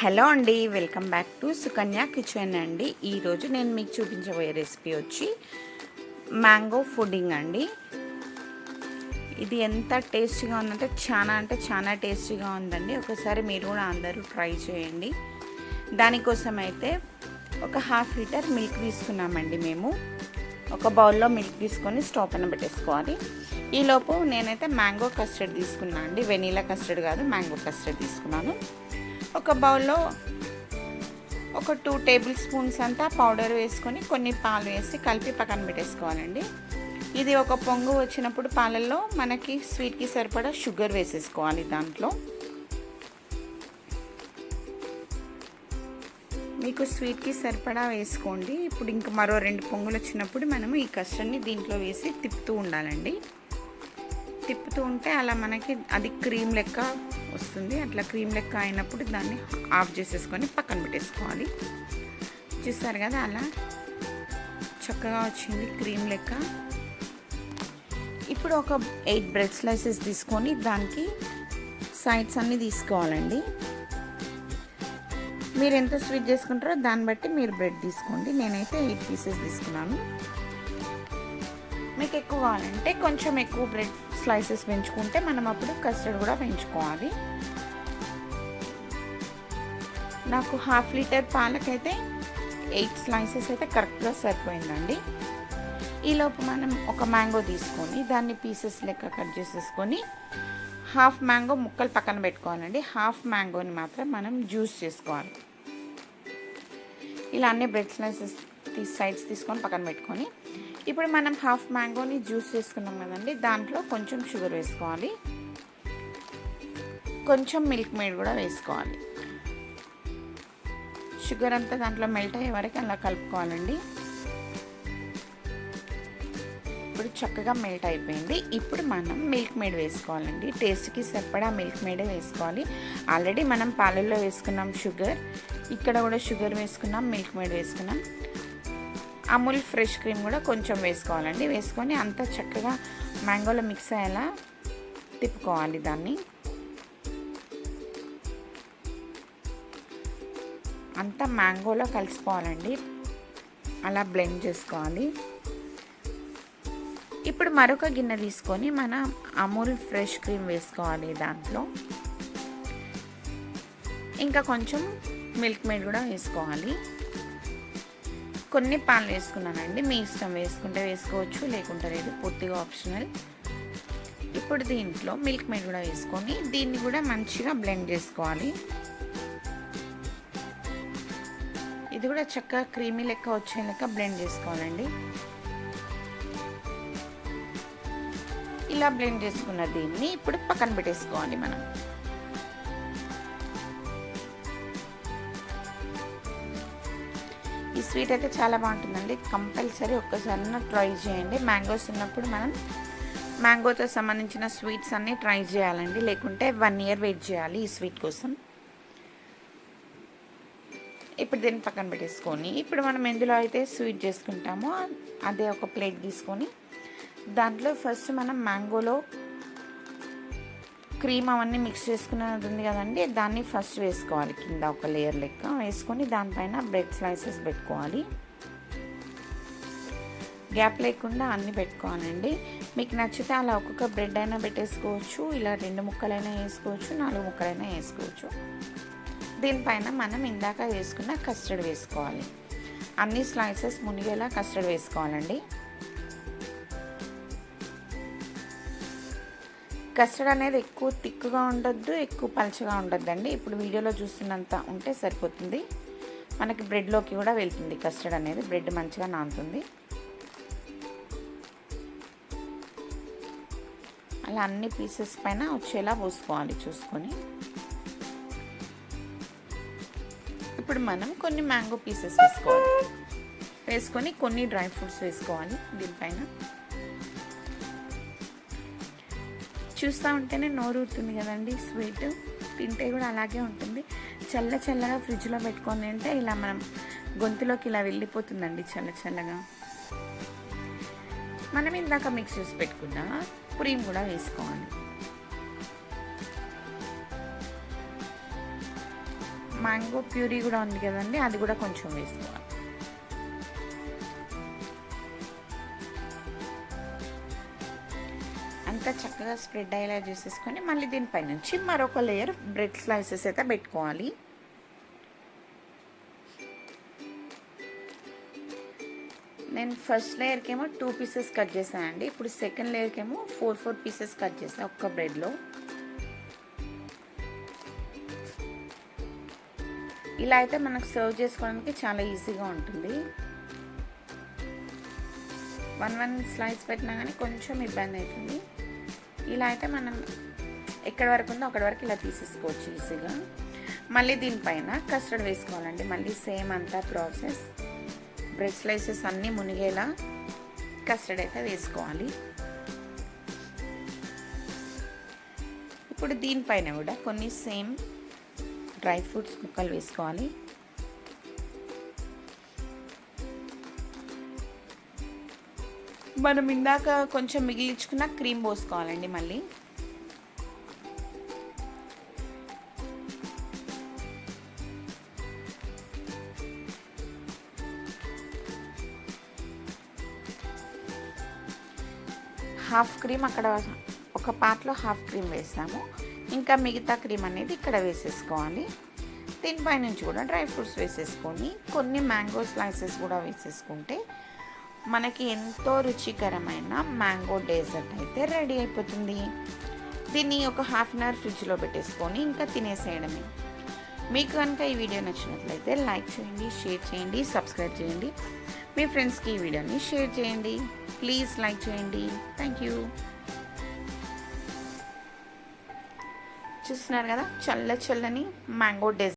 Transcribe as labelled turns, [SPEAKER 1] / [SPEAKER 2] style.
[SPEAKER 1] Hello అండి welcome back to Sukanya kitchen అండి. ఈరోజు నేను మీకు చూపించబోయే రెసిపీ వచ్చి మ్యాంగో ఫుడ్డింగ్ అండి. ఇది ఎంత టేస్టీగా ఉందంటే చాలా అంటే చాలా టేస్టీగా ఉందండి. ఒకసారి మీరు కూడా అందరూ ట్రై చేయండి. దానికోసం అయితే ఒక హాఫ్ లీటర్ మిల్క్ తీసుకున్నామండి మేము. ఒక బౌల్లో మిల్క్ తీసుకొని స్టవ్ పైన పెట్టేసుకోవాలి. ఈలోపు నేనైతే మ్యాంగో కస్టర్డ్ తీసుకున్నాను అండి. వెనీలా కస్టర్డ్ కాదు మ్యాంగో కస్టర్డ్ తీసుకున్నాను. ఒక బౌల్లో ఒక టూ టేబుల్ స్పూన్స్ అంతా పౌడర్ వేసుకొని కొన్ని పాలు వేసి కలిపి పక్కన పెట్టేసుకోవాలండి. ఇది ఒక పొంగు వచ్చినప్పుడు పాలల్లో మనకి స్వీట్కి సరిపడా షుగర్ వేసేసుకోవాలి దాంట్లో. మీకు స్వీట్కి సరిపడా వేసుకోండి. ఇప్పుడు ఇంకా మరో రెండు పొంగులు వచ్చినప్పుడు మనము ఈ కస్టర్డ్ని దీంట్లో వేసి తిప్పుతూ ఉండాలండి. తిప్పుతూ ఉంటే అలా మనకి అది క్రీమ్ లెక్క వస్తుంది. అట్లా క్రీమ్ లెక్క అయినప్పుడు దాన్ని ఆఫ్ చేసేసుకొని పక్కన పెట్టేసుకోవాలి. చూస్తారు కదా అలా చక్కగా వచ్చింది క్రీమ్ లెక్క. ఇప్పుడు ఒక ఎయిట్ బ్రెడ్ స్లైసెస్ తీసుకొని దానికి సైడ్స్ అన్నీ తీసుకోవాలండి. మీరు ఎంత స్వీట్ చేసుకుంటారో దాన్ని బట్టి మీరు బ్రెడ్ తీసుకోండి. నేనైతే ఎయిట్ పీసెస్ తీసుకున్నాను. మీకు ఎక్కువ కావాలంటే కొంచెం ఎక్కువ బ్రెడ్ స్లైసెస్ పెంచుకుంటే మనం అప్పుడు కస్టర్డ్ కూడా పెంచుకోవాలి నాకు హాఫ్ లీటర్ పాలకైతే ఎయిట్ స్లైసెస్ అయితే కరెక్ట్గా సరిపోయిందండి. ఈలోపు మనం ఒక మ్యాంగో తీసుకొని దాన్ని పీసెస్ లెక్క కట్ చేసేసుకొని హాఫ్ మ్యాంగో ముక్కలు పక్కన పెట్టుకోవాలండి. హాఫ్ మ్యాంగోని మాత్రం మనం జ్యూస్ చేసుకోవాలి. ఇలా అన్ని బ్రెడ్ స్లైసెస్ సైడ్స్ తీసుకొని పక్కన పెట్టుకొని ఇప్పుడు మనం హాఫ్ మ్యాంగోని జ్యూస్ చేసుకున్నాం కదండి. దాంట్లో కొంచెం షుగర్ వేసుకోవాలి. కొంచెం మిల్క్ మేడ్ కూడా వేసుకోవాలి. షుగర్ అంతా దాంట్లో మెల్ట్ అయ్యే వరకు అలా కలుపుకోవాలండి. ఇప్పుడు చక్కగా మెల్ట్ అయిపోయింది. ఇప్పుడు మనం మిల్క్ మేడ్ వేసుకోవాలండి. టేస్ట్కి సరిపడా మిల్క్ మేడే వేసుకోవాలి. ఆల్రెడీ మనం పాలల్లో వేసుకున్నాం షుగర్. ఇక్కడ కూడా షుగర్ వేసుకున్నాం మిల్క్ మేడ్ వేసుకున్నాం. అమూల్ ఫ్రెష్ క్రీమ్ కూడా కొంచెం వేసుకోవాలండి. వేసుకొని అంతా చక్కగా మ్యాంగోలో మిక్స్ అయ్యేలా తిప్పుకోవాలి దాన్ని. అంతా మ్యాంగోలో కలిసిపోవాలండి. అలా బ్లెండ్ చేసుకోవాలి. ఇప్పుడు మరొక గిన్నె తీసుకొని మన అమూల్ ఫ్రెష్ క్రీమ్ వేసుకోవాలి దాంట్లో. ఇంకా కొంచెం మిల్క్ మేడ్ కూడా వేసుకోవాలి. కొన్ని పాలు వేసుకున్నానండి. మీ ఇష్టం వేసుకుంటే వేసుకోవచ్చు లేకుంటే లేదు. పూర్తిగా ఆప్షనల్. ఇప్పుడు దీంట్లో మిల్క్ మేడ్ కూడా వేసుకొని దీన్ని కూడా మంచిగా బ్లెండ్ చేసుకోవాలి. ఇది కూడా చక్కగా క్రీమీ లెక్క వచ్చే లెక్క బ్లెండ్ చేసుకోవాలండి. ఇలా బ్లెండ్ చేసుకున్న దీన్ని ఇప్పుడు పక్కన పెట్టేసుకోవాలి మనం. ఈ స్వీట్ అయితే చాలా బాగుంటుందండి. కంపల్సరీ ఒక్కసారి ట్రై చేయండి. మ్యాంగోస్ ఉన్నప్పుడు మనం మ్యాంగోతో సంబంధించిన స్వీట్స్ అన్నీ ట్రై చేయాలండి. లేకుంటే వన్ ఇయర్ వెయిట్ చేయాలి ఈ స్వీట్ కోసం. ఇప్పుడు దీన్ని పక్కన పెట్టేసుకొని ఇప్పుడు మనం ఎందులో అయితే స్వీట్ చేసుకుంటామో అదే ఒక ప్లేట్ తీసుకొని దాంట్లో ఫస్ట్ మనం మ్యాంగోలో క్రీమ్ అవన్నీ మిక్స్ చేసుకునేది ఉంది కదండి దాన్ని ఫస్ట్ వేసుకోవాలి. కింద ఒక లేయర్ లెక్క వేసుకొని దానిపైన బ్రెడ్ స్లైసెస్ పెట్టుకోవాలి. గ్యాప్ లేకుండా అన్నీ పెట్టుకోవాలండి. మీకు నచ్చితే అలా ఒక్కొక్క బ్రెడ్ అయినా పెట్టేసుకోవచ్చు ఇలా రెండు ముక్కలైనా వేసుకోవచ్చు నాలుగు ముక్కలైనా వేసుకోవచ్చు. దీనిపైన మనం ఇందాక వేసుకున్న కస్టర్డ్ వేసుకోవాలి. అన్ని స్లైసెస్ మునిగేలా కస్టర్డ్ వేసుకోవాలండి. కస్టర్డ్ అనేది ఎక్కువ థిక్గా ఉండొద్దు ఎక్కువ పలచగా ఉండొద్దండి. ఇప్పుడు వీడియోలో చూస్తున్నంత ఉంటే సరిపోతుంది. మనకి బ్రెడ్లోకి కూడా వెళ్తుంది కస్టర్డ్ అనేది. బ్రెడ్ మంచిగా నానుతుంది. అలా అన్ని పీసెస్ పైన వచ్చేలా పోసుకోవాలి చూసుకొని. ఇప్పుడు మనం కొన్ని మ్యాంగో పీసెస్ వేసుకోవాలి. వేసుకొని కొన్ని డ్రై ఫ్రూట్స్ వేసుకోవాలి దీనిపైన. చూస్తూ ఉంటేనే నోరు ఊరుతుంది కదండి. స్వీట్ తింటే కూడా అలాగే ఉంటుంది. చల్ల చల్లగా ఫ్రిడ్జ్లో పెట్టుకొని తింటే ఇలా మనం గొంతులోకి ఇలా వెళ్ళిపోతుందండి చల్ల చల్లగా. మనం ఇందాక మిక్స్ చేసి పెట్టుకున్న క్రీమ్ కూడా వేసుకోవాలి. మ్యాంగో ప్యూరీ కూడా ఉంది కదండి అది కూడా కొంచెం వేసుకోవాలి. అంతా చక్కగా స్ప్రెడ్ అయ్యేలా చేసేసుకొని మళ్ళీ దీనిపై నుంచి మరొక లేయర్ బ్రెడ్ స్లైసెస్ అయితే పెట్టుకోవాలి. నేను ఫస్ట్ లేయర్కి ఏమో టూ పీసెస్ కట్ చేశానండి ఇప్పుడు సెకండ్ లేయర్కి ఏమో ఫోర్ ఫోర్ పీసెస్ కట్ చేసాను ఒక్క బ్రెడ్లో. ఇలా అయితే మనకు సర్వ్ చేసుకోవడానికి చాలా ఈజీగా ఉంటుంది. వన్ వన్ స్లైస్ పెట్టినా కానీ కొంచెం ఇబ్బంది అవుతుంది. ఇలా అయితే మనం ఎక్కడి వరకు ఉందో అక్కడి వరకు ఇలా తీసేసుకోవచ్చు ఈజీగా. మళ్ళీ దీనిపైన కస్టర్డ్ వేసుకోవాలండి. మళ్ళీ సేమ్ అంతా ప్రాసెస్. బ్రెడ్ స్లైసెస్ అన్నీ మునిగేలా కస్టర్డ్ అయితే వేసుకోవాలి. ఇప్పుడు దీనిపైన కూడా కొన్ని సేమ్ డ్రై ఫ్రూట్స్ ముక్కలు వేసుకోవాలి. మనం ఇందాక కొంచెం మిగిలించుకున్న క్రీమ్ పోసుకోవాలండి మళ్ళీ. హాఫ్ క్రీమ్ అక్కడ ఒక పార్ట్లో హాఫ్ క్రీమ్ వేసాము. ఇంకా మిగతా క్రీమ్ అనేది ఇక్కడ వేసేసుకోవాలి. దీనిపై నుంచి కూడా డ్రై ఫ్రూట్స్ వేసేసుకొని కొన్ని మ్యాంగో స్లైసెస్ కూడా వేసేసుకుంటే మనకి ఎంతో రుచికరమైన మ్యాంగో డెజర్ట్ అయితే రెడీ అయిపోతుంది. దీన్ని ఒక హాఫ్ అన్ అవర్ ఫ్రిడ్జ్లో పెట్టేసుకొని ఇంకా తినేసేయడమే. మీకు కనుక ఈ వీడియో నచ్చినట్లయితే లైక్ చేయండి షేర్ చేయండి సబ్స్క్రైబ్ చేయండి. మీ ఫ్రెండ్స్కి ఈ వీడియోని షేర్ చేయండి. ప్లీజ్ లైక్ చేయండి. Thank you. చూస్తున్నారు కదా చల్ల చల్లని మ్యాంగో డెజర్ట్.